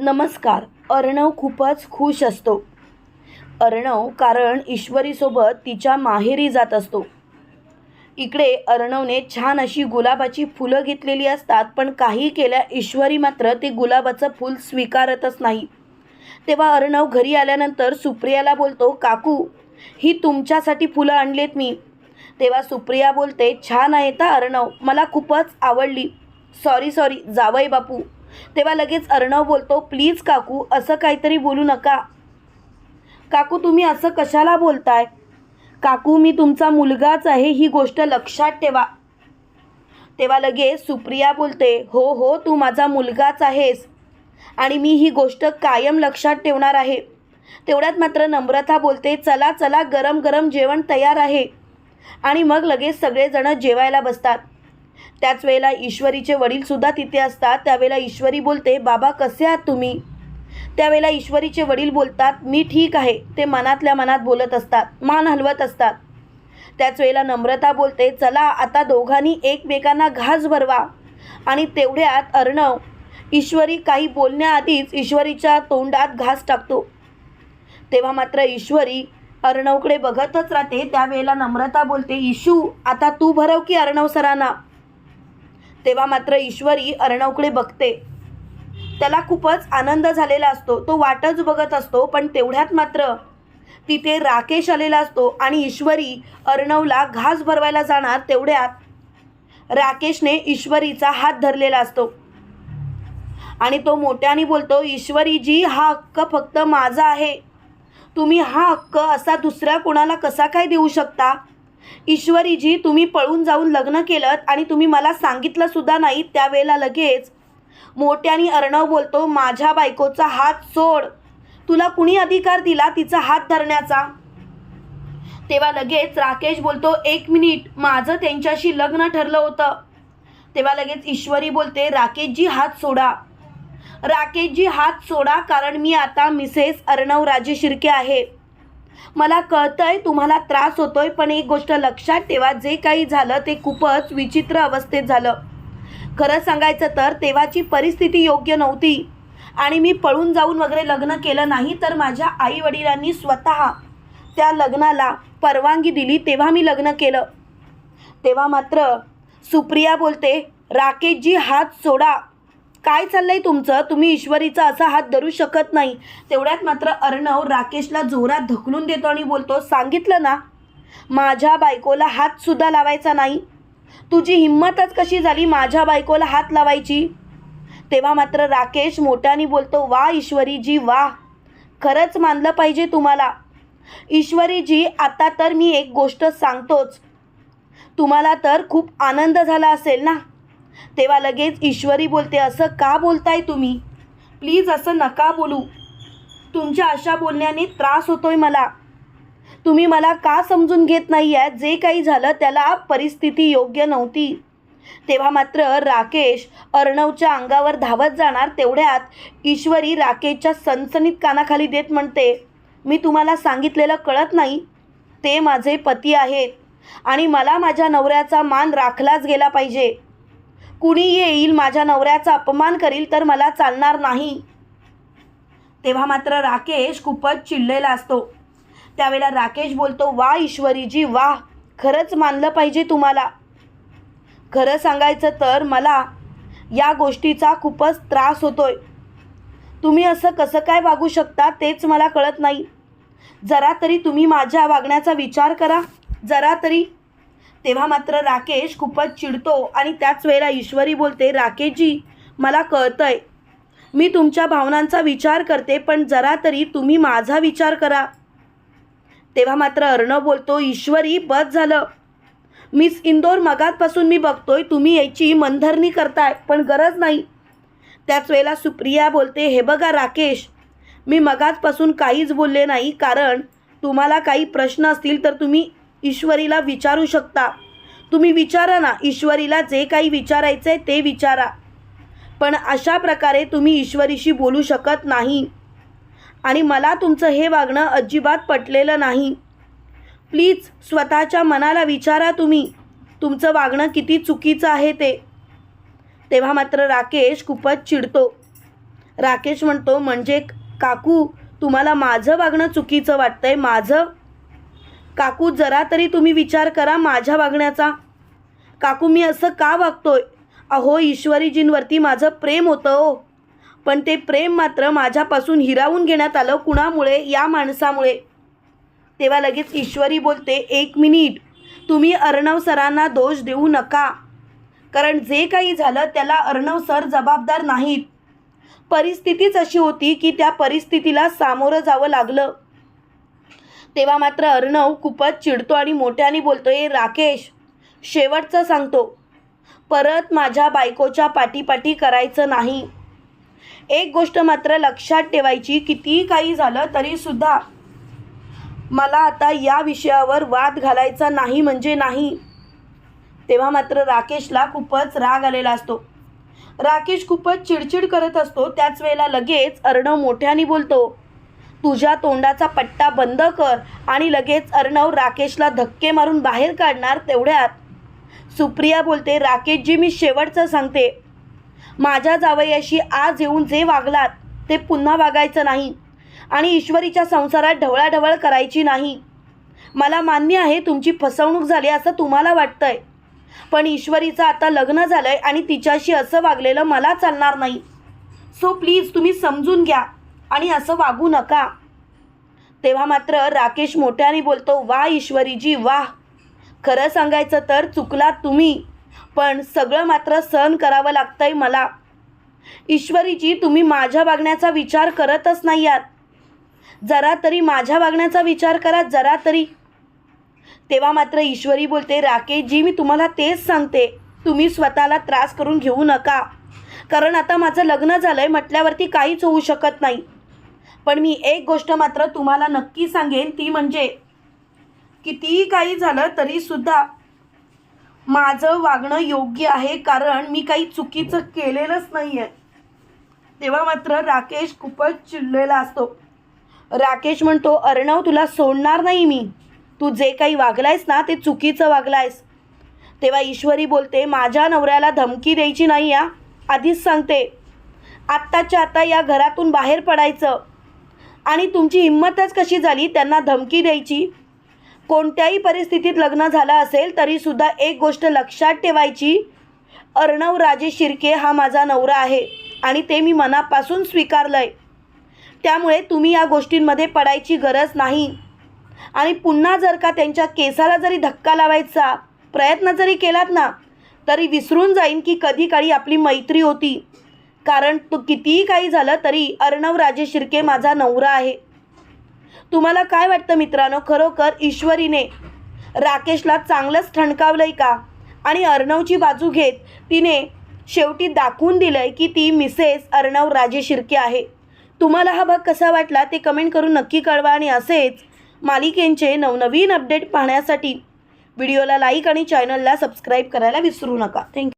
नमस्कार. अर्णव खूपच खुश असतो. अर्णव कारण ईश्वरीसोबत तिच्या माहेरी जात असतो. इकडे अर्णवने छान अशी गुलाबाची फुलं घेतलेली असतात पण काही केल्या ईश्वरी मात्र ते गुलाबाचं फूल स्वीकारतच नाही. तेव्हा अर्णव घरी आल्यानंतर सुप्रियाला बोलतो काकू ही तुमच्यासाठी फुलं आणलेत मी. तेव्हा सुप्रिया बोलते छान आहे ता अर्णव मला खूपच आवडली. सॉरी सॉरी जावई बापू. तेव्हा लगेच अर्णव बोलतो प्लीज काकू असं काहीतरी बोलू नका. काकू तुम्ही असं कशाला बोलताय? काकू मी तुमचा मुलगाच आहे ही गोष्ट लक्षात ठेवा. तेव्हा लगेच सुप्रिया बोलते हो हो तू माझा मुलगाच आहेस आणि मी ही गोष्ट कायम लक्षात ठेवणार आहे. तेवढ्यात मात्र नम्रता बोलते चला चला गरम गरम जेवण तयार आहे. आणि मग लगेच सगळेजण जेवायला बसतात. त्याच वेळेला ईश्वरीचे वडीलसुद्धा तिथे असतात. त्यावेळेला ईश्वरी बोलते बाबा कसे आहात तुम्ही? त्यावेळेला ईश्वरीचे वडील बोलतात मी ठीक आहे. ते मनातल्या मनात बोलत असतात मान हलवत असतात. त्याच वेळेला नम्रता बोलते चला आता दोघांनी एकमेकांना घास भरवा. आणि तेवढ्यात अर्णव ईश्वरी काही बोलण्याआधीच ईश्वरीच्या तोंडात घास टाकतो. तेव्हा मात्र ईश्वरी अर्णवकडे बघतच राहते. त्यावेळेला नम्रता बोलते इशू आता तू भरव की अर्णव सरांना. तेव्हा मात्र ईश्वरी अर्णवकडे बघते. त्याला खूपच आनंद झालेला असतो. तो वाटच बघत असतो पण तेवढ्यात मात्र तिथे राकेश आलेला असतो आणि ईश्वरी अर्णवला घास भरवायला जाणार तेवढ्यात राकेशने ईश्वरीचा हात धरलेला असतो. आणि तो मोठ्याने बोलतो ईश्वरीजी हा हक्क फक्त माझा आहे. तुम्ही हा हक्क असा दुसऱ्या कोणाला कसा काय देऊ शकता? ईश्वरीजी तुम्ही पळून जाऊन लग्न केलं आणि तुम्ही मला सांगितलं सुद्धा नाही त्यावेळेला लगेच मोठ्याने अर्णव बोलतो माझ्या बायकोचा हात सोड. तुला कुणी अधिकार दिला तिचा हात धरण्याचा? तेव्हा लगेच राकेश बोलतो एक मिनिट माझं त्यांच्याशी लग्न ठरलं होतं. तेव्हा लगेच ईश्वरी बोलते राकेशजी हात सोडा. राकेशजी हात सोडा कारण मी आता मिसेस अर्णव राजे शिर्के आहे. मला कळतंय तुम्हाला त्रास होतोय पण एक गोष्ट लक्षात ठेवा जे काही झालं ते खूपच विचित्र अवस्थेत झालं. खरं सांगायचं तर तेव्हाची परिस्थिती योग्य नव्हती. आणि मी पळून जाऊन वगैरे लग्न केलं नाही तर माझ्या आई वडिलांनी स्वतः त्या लग्नाला परवानगी दिली तेव्हा मी लग्न केलं. तेव्हा मात्र सुप्रिया बोलते राकेशजी हात सोडा. काय चाललंय तुमचं? तुम्ही ईश्वरीचा असा हात धरू शकत नाही. तेवढ्यात मात्र अर्णव राकेशला जोरात धकलून देतो आणि बोलतो सांगितलं ना माझ्या बायकोला हातसुद्धा लावायचा नाही. तुझी हिंमतच कशी झाली माझ्या बायकोला हात लावायची? तेव्हा मात्र राकेश मोठ्याने बोलतो वा ईश्वरीजी वा. खरंच मानलं पाहिजे तुम्हाला. ईश्वरीजी आता तर मी एक गोष्ट सांगतोच. तुम्हाला तर खूप आनंद झाला असेल ना? तेव्हा लगेच ईश्वरी बोलते असं का बोलताय तुम्ही? प्लीज असं नका बोलू. तुमच्या अशा बोलण्याने त्रास होतोय मला. तुम्ही मला का समजून घेत नाही आहे जे काही झालं त्याला परिस्थिती योग्य नव्हती. तेव्हा मात्र राकेश अर्णवच्या अंगावर धावत जाणार तेवढ्यात ईश्वरी राकेशच्या सनसनीत कानाखाली देत म्हणते मी तुम्हाला सांगितलेलं कळत नाही. ते माझे पती आहेत आणि मला माझ्या नवऱ्याचा मान राखलाच गेला पाहिजे. कुणी येईल माझ्या नवऱ्याचा अपमान करील तर मला चालणार नाही. तेव्हा मात्र राकेश खूपच चिडलेला असतो. त्यावेळेला राकेश बोलतो वा ईश्वरीजी वा खरंच मानलं पाहिजे तुम्हाला. खरं सांगायचं तर मला या गोष्टीचा खूपच त्रास होतोय. तुम्ही असं कसं काय वागू शकता तेच मला कळत नाही. जरा तरी तुम्ही माझ्या वागण्याचा विचार करा. जरा तरी तेव्हा मात्र राकेश खूपच चिडतो आणि त्याच वेळेला ईश्वरी बोलते राकेशजी मला कळतंय. मी तुमच्या भावनांचा विचार करते पण जरा तरी तुम्ही माझा विचार करा. तेव्हा मात्र अर्णव बोलतो ईश्वरी बस झालं. मिस इंदोर मगातपासून मी बघतोय तुम्ही याची मनधरणी करताय पण गरज नाही. त्याच वेळेला सुप्रिया बोलते हे बघा राकेश मी मगाचपासून काहीच बोलले नाही कारण तुम्हाला काही प्रश्न असतील तर तुम्ही ईश्वरीला विचारू शकता. तुम्ही विचारा ना ईश्वरीला जे काही विचारायचं आहे ते विचारा. पण अशा प्रकारे तुम्ही ईश्वरीशी बोलू शकत नाही. आणि मला तुमचं हे वागणं अजिबात पटलेलं नाही. प्लीज स्वतःच्या मनाला विचारा तुम्ही. तुमचं वागणं किती चुकीचं आहे ते. तेव्हा मात्र राकेश खूपच चिडतो. राकेश म्हणतो म्हणजे काकू तुम्हाला माझं वागणं चुकीचं वाटतंय. माझं काकू जरा तरी तुम्ही विचार करा माझ्या वागण्याचा. काकू मी असं का वागतोय? अहो ईश्वरीजींवरती माझं प्रेम होतं हो पण ते प्रेम मात्र माझ्यापासून हिरावून घेण्यात आलं कुणामुळे? या माणसामुळे. तेव्हा लगेच ईश्वरी बोलते एक मिनिट. तुम्ही अर्णव सरांना दोष देऊ नका. कारण जे काही झालं त्याला अर्णव सर जबाबदार नाहीत. परिस्थितीच अशी होती की त्या परिस्थितीला सामोरं जावं लागलं. तेव्हा मात्र अर्णव खूपच चिडतो आणि मोठ्याने बोलतो ए राकेश शेवटचं सांगतो. परत माझ्या बायकोच्या पाठीपाठी करायचं नाही. एक गोष्ट मात्र लक्षात ठेवायची कितीही काही झालं तरीसुद्धा मला आता या विषयावर वाद घालायचा नाही म्हणजे नाही. तेव्हा मात्र राकेशला खूपच राग आलेला असतो. राकेश खूपच चिडचिड करत असतो. त्याच वेळेला लगेच अर्णव मोठ्याने बोलतो तुझ्या तोंडाचा पट्टा बंद कर आणि लगेच अर्णव राकेशला धक्के मारून बाहेर काढणार तेवढ्यात. सुप्रिया बोलते राकेशजी मी शेवटचं सांगते. माझ्या जावयाशी आज येऊन जे वागलात ते पुन्हा वागायचं नाही आणि ईश्वरीच्या संसारात ढवळाढवळ करायची नाही. मला मान्य आहे तुमची फसवणूक झाली असं तुम्हाला वाटतंय. पण ईश्वरीचं आता लग्न झालंय आणि तिच्याशी असं वागलेलं मला चालणार नाही. सो प्लीज तुम्ही समजून घ्या. आणि असं वागू नका. तेव्हा मात्र राकेश मोठ्याने बोलतो वा ईश्वरीजी वाह खरं सांगायचं तर चुकलात तुम्ही पण सगळं मात्र सहन करावं लागतंय मला. ईश्वरीजी तुम्ही माझ्या वागण्याचा विचार करतच नाही आहात. जरा तरी माझ्या वागण्याचा विचार करा जरा तरी. तेव्हा मात्र ईश्वरी बोलते राकेशजी मी तुम्हाला तेच सांगते. तुम्ही स्वतःला त्रास करून घेऊ नका. कारण आता माझं लग्न झालं आहे म्हटल्यावरती काहीच होऊ शकत नाही. पण मी एक गोष्ट मात्र तुम्हाला नक्की सांगेन ती म्हणजे कितीही काही झालं तरीसुद्धा माझं वागणं योग्य आहे कारण मी काही चुकीचं केलेलंच नाही आहे तेव्हा मात्र राकेश खूपच चिडलेला असतो. राकेश म्हणतो अर्णव तुला सोडणार नाही मी. तू जे काही वागलायस ना ते चुकीचं वागलायस. तेव्हा ईश्वरी बोलते माझ्या नवऱ्याला धमकी द्यायची नाही या आधीच सांगते. आत्ताच्या आता या घरातून बाहेर पडायचं. आणि तुमची हिंमतच कशी झाली त्यांना धमकी द्यायची? कोणत्याही परिस्थितीत लग्न झालं असेल तरीसुद्धा एक गोष्ट लक्षात ठेवायची अर्णव राजे शिर्के हा माझा नवरा आहे आणि ते मी मनापासून स्वीकारलं आहे त्यामुळे तुम्ही या गोष्टींमध्ये पडायची गरज नाही. आणि पुन्हा जर का त्यांच्या केसाला जरी धक्का लावायचा प्रयत्न जरी केलात ना तरी विसरून जाईन की कधी काळी आपली मैत्री होती. कारण तो कितीही काही झालं तरी अर्णव राजे शिर्के माझा नवरा आहे. तुम्हाला काय वाटतं मित्रांनो? खरोखर ईश्वरीने राकेशला चांगलंच ठणकावलंय का? आणि अर्णवची बाजू घेत तिने शेवटी दाखवून दिलंय की ती मिसेस अर्णव राजे शिर्के आहे. तुम्हाला हा भाग कसा वाटला ते कमेंट करून नक्की कळवा आणि असेच मालिकेंचे नवनवीन अपडेट पाहण्यासाठी व्हिडिओला लाईक आणि चॅनलला सबस्क्राईब करायला विसरू नका. थँक्यू